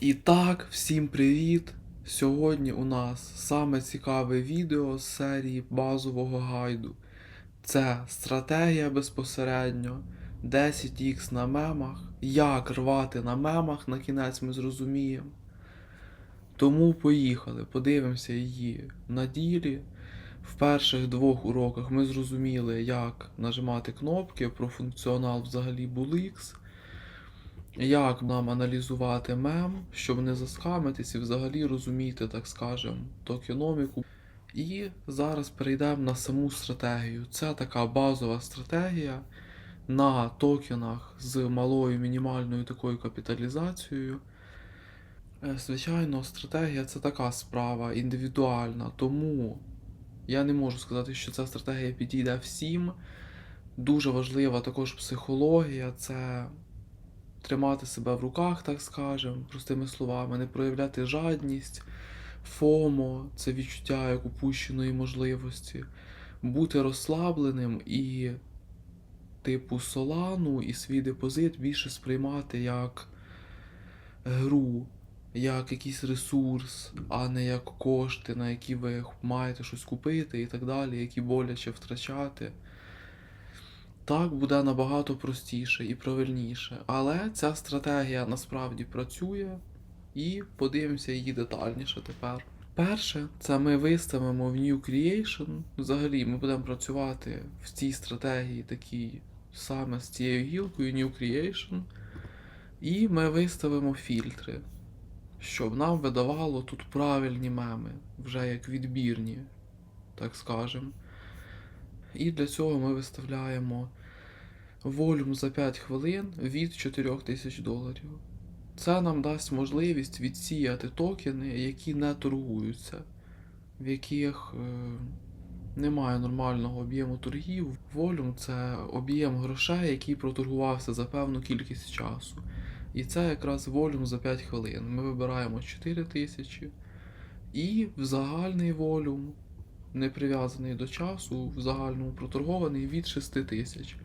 І так, всім привіт! Сьогодні у нас саме цікаве відео з серії базового гайду. Це стратегія безпосередньо, 10х на мемах, як рвати на мемах, на кінець ми зрозуміємо. Тому поїхали, подивимося її на ділі. В перших двох уроках ми зрозуміли, як нажимати кнопки про функціонал взагалі BoolX, як нам аналізувати мем, щоб не заскамитись і взагалі розуміти, так скажем, токеноміку. І зараз перейдемо на саму стратегію. Це така базова стратегія на токенах з малою мінімальною такою капіталізацією. Е, Звичайно, стратегія це така справа індивідуальна, тому я не можу сказати, що ця стратегія підійде всім. Дуже важлива також психологія, це тримати себе в руках, так скажем, простими словами, не проявляти жадність, фомо, це відчуття як упущеної можливості, бути розслабленим і, типу, солану і свій депозит більше сприймати як гру, як якийсь ресурс, а не як кошти, на які ви маєте щось купити і так далі, які боляче втрачати. Так буде набагато простіше і правильніше. Але ця стратегія насправді працює, і подивимося її детальніше тепер. Перше, це ми виставимо в New Creation. Взагалі, ми будемо працювати в цій стратегії такій саме з цією гілкою New Creation. І ми виставимо фільтри, щоб нам видавало тут правильні меми, вже як відбірні, так скажемо. І для цього ми виставляємо волюм за 5 хвилин від 4000 доларів. Це нам дасть можливість відсіяти токени, які не торгуються, в яких е, немає нормального об'єму торгів. Волюм це об'єм грошей, який проторгувався за певну кількість часу. І це якраз волюм за 5 хвилин. Ми вибираємо 4000 і в загальний волюм, не прив'язаний до часу, в загальному проторгований від 6000.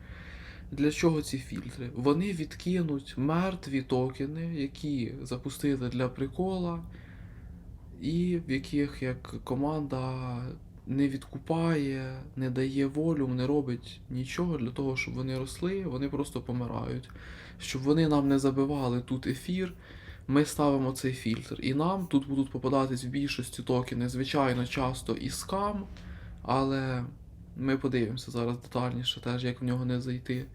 Для чого ці фільтри? Вони відкинуть мертві токени, які запустили для прикола, і в яких як команда не відкупає, не дає волюм, не робить нічого для того, щоб вони росли, вони просто помирають. Щоб вони нам не забивали тут ефір, ми ставимо цей фільтр. І нам тут будуть попадатись в більшості токени, звичайно, часто і скам, але ми подивимося зараз детальніше теж, як в нього не зайти.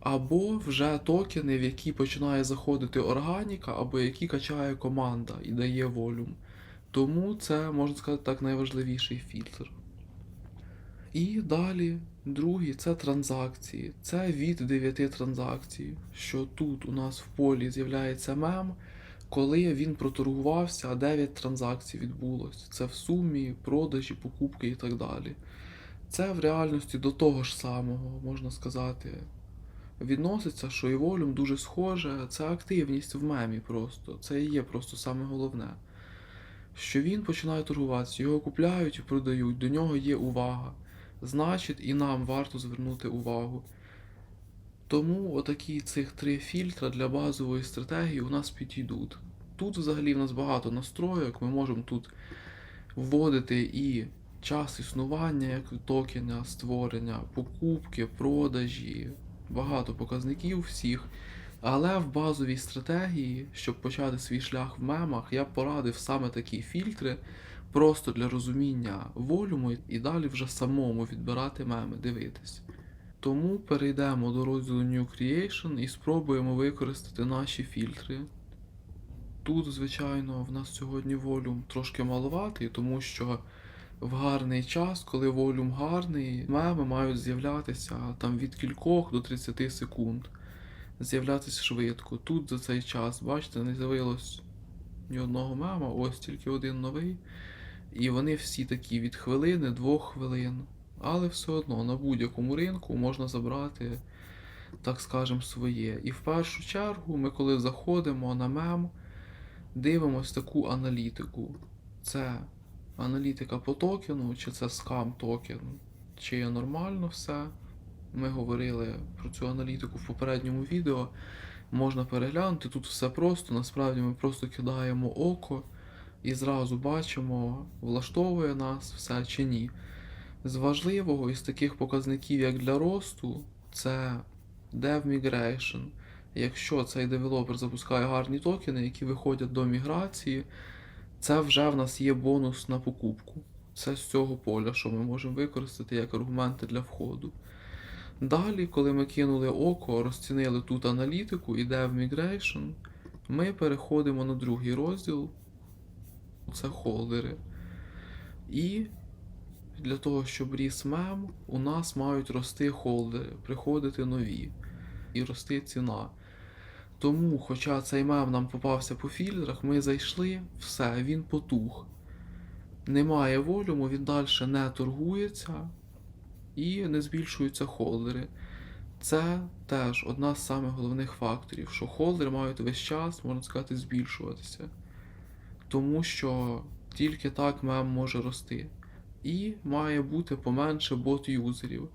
Або вже токени, в які починає заходити органіка, або які качає команда і дає волюм. Тому це, можна сказати так, найважливіший фільтр. І далі, другий це транзакції. Це від 9 транзакцій, що тут у нас в полі з'являється мем, коли він проторгувався, а 9 транзакцій відбулось. Це в сумі, продажі, покупки і так далі. Це в реальності до того ж самого, можна сказати, відноситься, що і волюм дуже схоже. Це активність в мемі просто. Це і є просто саме головне. Що він починає торгуватися, його купляють і продають, до нього є увага. Значить, і нам варто звернути увагу. Тому отакі цих три фільтра для базової стратегії у нас підійдуть. Тут взагалі в нас багато настройок, ми можемо тут вводити і час існування як токена, створення, покупки, продажі, багато показників всіх. Але в базовій стратегії, щоб почати свій шлях в мемах, я порадив саме такі фільтри, просто для розуміння волюму і далі вже самому відбирати меми, дивитись. Тому перейдемо до розділу New Creation і спробуємо використати наші фільтри. Тут, звичайно, в нас сьогодні волюм трошки маловатий, тому що в гарний час, коли волюм гарний, меми мають з'являтися там від кількох до 30 секунд. З'являтися швидко. Тут за цей час, бачите, не з'явилось ні одного мема, ось тільки один новий. І вони всі такі від хвилини, двох хвилин. Але все одно на будь-якому ринку можна забрати, так скажем, своє. І в першу чергу ми, коли заходимо на мем, дивимось таку аналітику. Це аналітика по токену, чи це скам токен, чи є нормально все. Ми говорили про цю аналітику в попередньому відео. можна переглянути. Тут все просто, насправді ми просто кидаємо око і зразу бачимо, влаштовує нас все чи ні. З важливого із таких показників, як для росту, це Dev Migration. Якщо цей девелопер запускає гарні токени, які виходять до міграції, це вже в нас є бонус на покупку. Це з цього поля, що ми можемо використати як аргументи для входу. Далі, коли ми кинули око, розцінили тут аналітику і Dev Migration, ми переходимо на другий розділ. Це холдери. І для того, щоб ріс мем, у нас мають рости холдери, приходити нові і рости ціна. Тому, хоча цей мем нам попався по фільтрах, ми зайшли, все, він потух. Немає волюму, він далі не торгується і не збільшуються холдери. Це теж одна з самих головних факторів, що холдери мають весь час, можна сказати, збільшуватися. Тому що тільки так мем може рости. І має бути поменше бот-юзерів.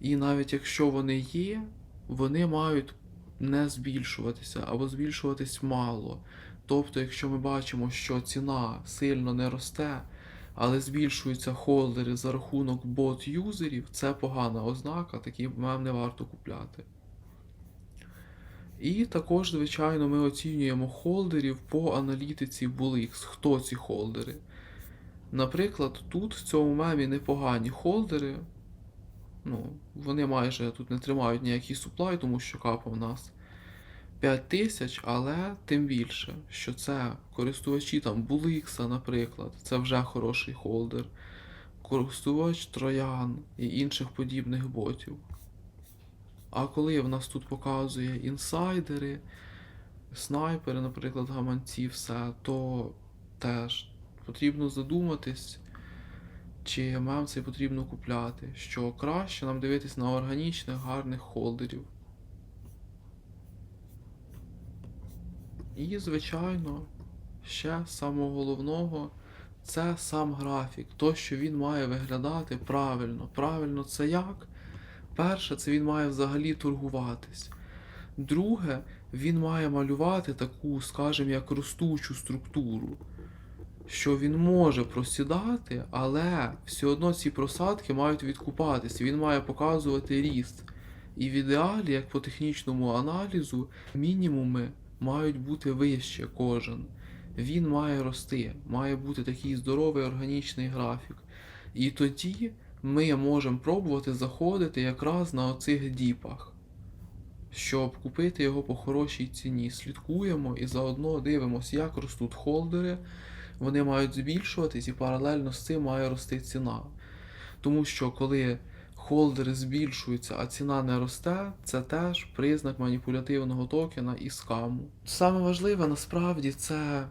І навіть якщо вони є, вони мають не збільшуватися або збільшуватись мало. Тобто, якщо ми бачимо, що ціна сильно не росте, але збільшуються холдери за рахунок бот-юзерів, це погана ознака, такий мем не варто купляти. І також, звичайно, ми оцінюємо холдерів по аналітиці BullX. Хто ці холдери? Наприклад, тут в цьому мемі непогані холдери. Ну, вони майже тут не тримають ніякий суплай, тому що капа в нас 5000, але тим більше, що це користувачі там Буликса, наприклад, це вже хороший холдер. Користувач Троян і інших подібних ботів. А коли в нас тут показує інсайдери, снайпери, наприклад, гаманці, все, то теж потрібно задуматись, чи мем цей потрібно купляти, що краще нам дивитись на органічних, гарних холдерів. І, звичайно, ще самого головного це сам графік. То, що він має виглядати правильно. Правильно це як? Перше, це він має взагалі торгуватись. Друге, він має малювати таку, скажімо, як ростучу структуру, що він може просідати, але все одно ці просадки мають відкупатись. Він має показувати ріст. І в ідеалі, як по технічному аналізу, мінімуми мають бути вище кожен. Він має рости, має бути такий здоровий органічний графік. І тоді ми можемо пробувати заходити якраз на оцих діпах, щоб купити його по хорошій ціні. Слідкуємо і заодно дивимося, як ростуть холдери. Вони мають збільшуватись і паралельно з цим має рости ціна. Тому що коли холдери збільшуються, а ціна не росте, це теж признак маніпулятивного токена і скаму. Саме важливе насправді це,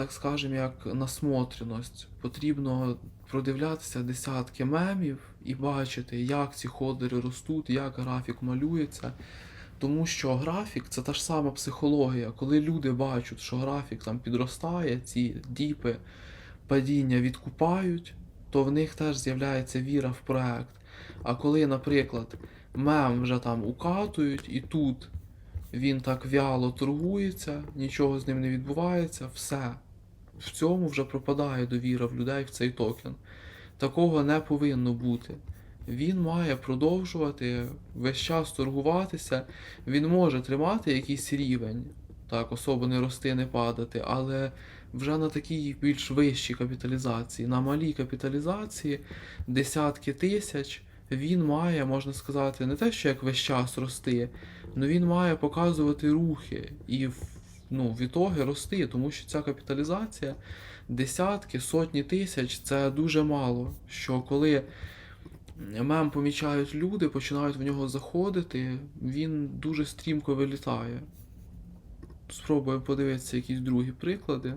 так скажемо, як насмотреність. Потрібно продивлятися десятки мемів і бачити, як ці холдери ростуть, як графік малюється. Тому що графік це та ж сама психологія. Коли люди бачать, що графік там підростає, ці діпи падіння відкупають, то в них теж з'являється віра в проект. А коли, наприклад, мем вже там укатують, і тут він так вяло торгується, нічого з ним не відбувається, все. В цьому вже пропадає довіра в людей в цей токен. Такого не повинно бути. Він має продовжувати весь час торгуватися, він може тримати якийсь рівень, так, особо не рости, не падати, але вже на такій більш вищій капіталізації. На малій капіталізації десятки тисяч він має, можна сказати, не те, що як весь час рости, але він має показувати рухи і ну, в ітоги рости, тому що ця капіталізація десятки, сотні тисяч це дуже мало. Що коли мем помічають люди, починають в нього заходити, він дуже стрімко вилітає. Спробуємо подивитися якісь другі приклади.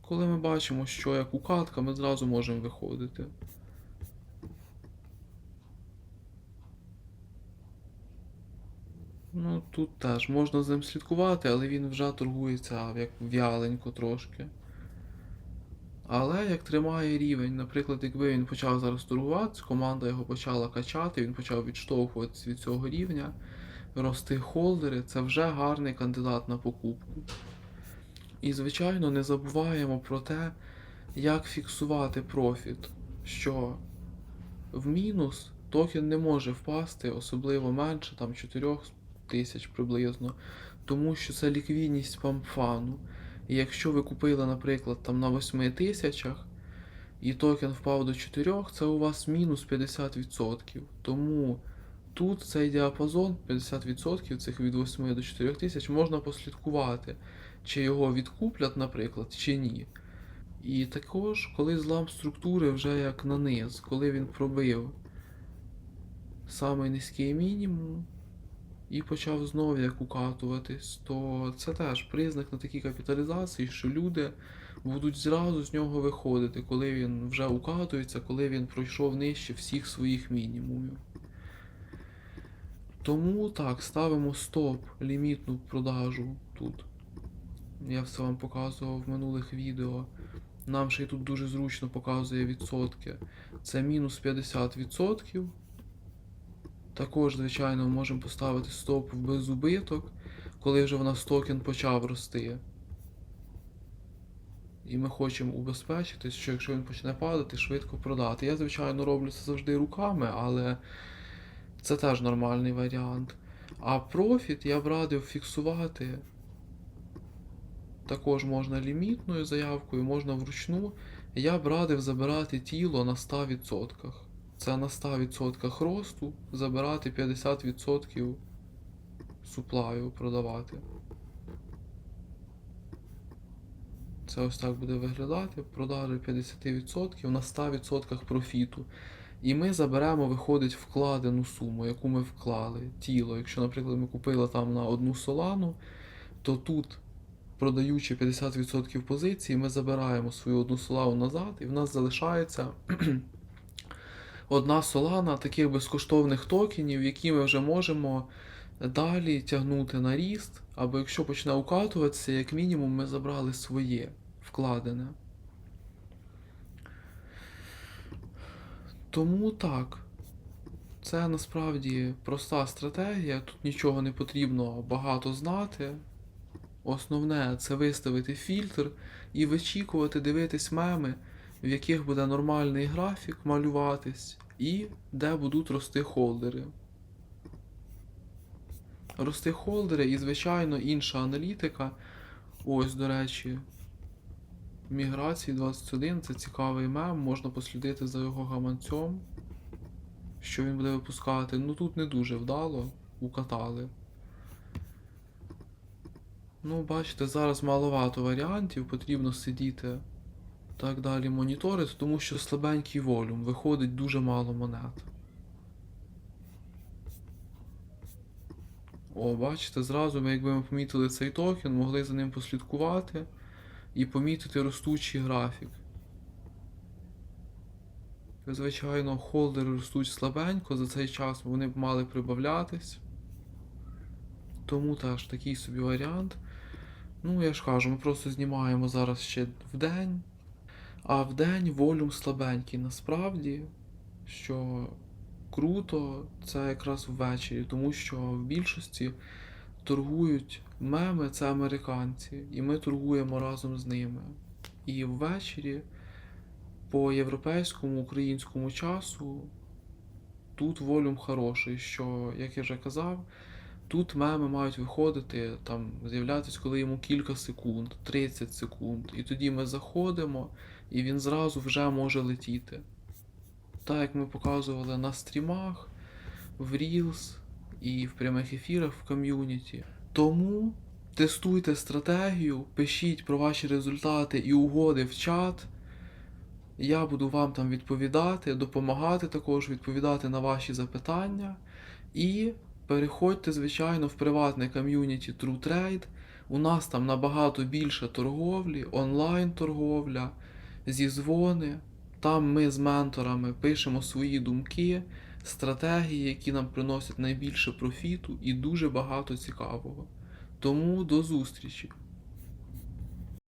Коли ми бачимо, що як укатка, ми зразу можемо виходити. Ну, тут теж можна з ним слідкувати, але він вже торгується як в'яленько трошки. Але як тримає рівень, наприклад, якби він почав зараз торгуватися, команда його почала качати, він почав відштовхуватися від цього рівня, рости холдери, це вже гарний кандидат на покупку. І, звичайно, не забуваємо про те, як фіксувати профіт, що в мінус токен не може впасти, особливо менше, там 4 тисяч приблизно, тому що це ліквідність пампфану. І якщо ви купили, наприклад, там на 8 тисячах, і токен впав до 4, це у вас мінус 50%. Тому тут цей діапазон 50% цих від 8 до 4 тисяч можна послідкувати, чи його відкуплять, наприклад, чи ні. І також, коли злам структури вже як на низ, коли він пробив самий низький мінімум і почав знову як укатуватись, то це теж признак на такій капіталізації, що люди будуть зразу з нього виходити, коли він вже укатується, коли він пройшов нижче всіх своїх мінімумів. Тому так, ставимо стоп, лімітну продажу тут. Я все вам показував в минулих відео. Нам ще й тут дуже зручно показує відсотки. Це мінус 50%. Також, звичайно, можемо поставити стоп в безубиток, коли вже в нас токен почав рости. І ми хочемо убезпечитись, що якщо він почне падати, швидко продати. Я, звичайно, роблю це завжди руками, але це теж нормальний варіант. А профіт я б радив фіксувати. Також можна лімітною заявкою, можна вручну. Я б радив забирати тіло на 100%. Це на 100% росту забирати 50% суплаю продавати. Це ось так буде виглядати. Продажі 50% на 100% профіту. І ми заберемо, виходить, вкладену суму, яку ми вклали, тіло. Якщо, наприклад, ми купили там на одну солану, то тут, продаючи 50% позиції, ми забираємо свою одну солану назад, і в нас залишається одна солана таких безкоштовних токенів, які ми вже можемо далі тягнути на ріст, або якщо почне укатуватися, як мінімум ми забрали своє вкладене. Тому так. Це насправді проста стратегія, тут нічого не потрібно багато знати. Основне це виставити фільтр і вичікувати, дивитись меми, в яких буде нормальний графік малюватись, і де будуть рости холдери. Рости холдери і, звичайно, інша аналітика. Ось, до речі, Міграції 21 це цікавий мем, можна послідити за його гаманцем, що він буде випускати. Ну тут не дуже вдало, укатали. Ну, бачите, зараз маловато варіантів, потрібно сидіти так далі моніторити, тому що слабенький волюм, виходить дуже мало монет. О, бачите, зразу ми, якби ми помітили цей токен, могли за ним послідкувати і помітити ростучий графік. Звичайно, холдери ростуть слабенько, за цей час вони б мали прибавлятись. Тому теж такий собі варіант. Ну, я ж кажу, ми просто знімаємо зараз ще в день. А в день волюм слабенький насправді, що круто, це якраз ввечері, тому що в більшості торгують меми, це американці, і ми торгуємо разом з ними. І ввечері по європейському, українському часу тут волюм хороший, що, як я вже казав, тут меми мають виходити, там, з'являтися, коли йому кілька секунд, 30 секунд. І тоді ми заходимо, і він зразу вже може летіти. Так як ми показували на стрімах, в Reels і в прямих ефірах в ком'юніті. Тому тестуйте стратегію, пишіть про ваші результати і угоди в чат. Я буду вам там відповідати, допомагати також відповідати на ваші запитання. І переходьте, звичайно, в приватне ком'юніті TrueTrade. У нас там набагато більше торговлі, онлайн-торговля, зізвони. Там ми з менторами пишемо свої думки, стратегії, які нам приносять найбільше профіту і дуже багато цікавого. Тому до зустрічі!